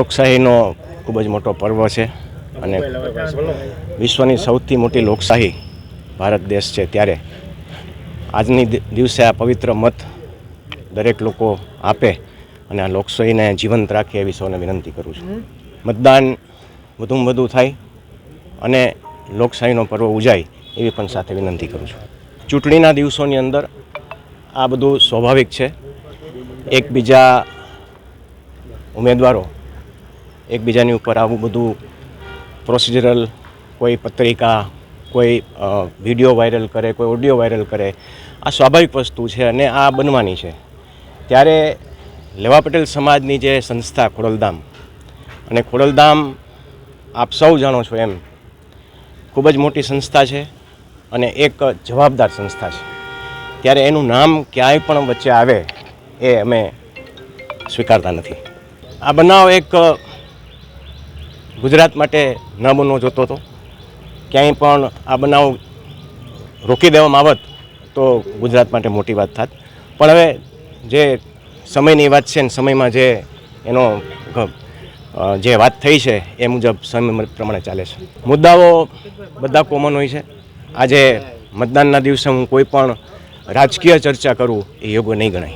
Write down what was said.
લોકશાહીનો ખૂબ જ મોટો પર્વ છે અને વિશ્વની સૌથી મોટી લોકશાહી ભારત દેશ છે ત્યારે. આજની દિવસે આ પવિત્ર મત દરેક લોકો આપે અને આ લોકશાહીને જીવંત રાખે એવી સૌને વિનંતી કરું છું. મતદાન વધુમાં વધુ થાય અને લોકશાહીનો પર્વ ઉજાય એવી પણ સાથે વિનંતી કરું છું. ચૂંટણીના દિવસોની અંદર આ બધું સ્વાભાવિક છે. એકબીજા ઉમેદવારો એકબીજાની ઉપર આવું બધું પ્રોસિજરલ કોઈ પત્રિકા, કોઈ વીડિયો વાયરલ કરે, કોઈ ઓડિયો વાયરલ કરે, આ સ્વાભાવિક વસ્તુ છે અને આ બનવાની છે. ત્યારે લેવા પટેલ સમાજની જે સંસ્થા ખોડલધામ, અને ખોડલધામ આપ સૌ જાણો છો એમ, ખૂબ જ મોટી સંસ્થા છે અને એક જવાબદાર સંસ્થા છે. ત્યારે એનું નામ ક્યાંય પણ વચ્ચે આવે એ અમે સ્વીકારતા નથી. આ બનાવ એક ગુજરાત માટે ન બનવો જોતો હતો. ક્યાંય પણ આ બનાવ રોકી દેવામાં આવત તો ગુજરાત માટે મોટી વાત થાત. પણ હવે જે સમયની વાત છે ને સમયમાં જે એનો જે વાત થઈ છે એ મુજબ સમય પ્રમાણે ચાલે છે. મુદ્દાઓ બધા કોમન હોય છે. આજે મતદાનના દિવસે હું કોઈ પણ રાજકીય ચર્ચા કરું એ યોગ્ય નહીં ગણાય.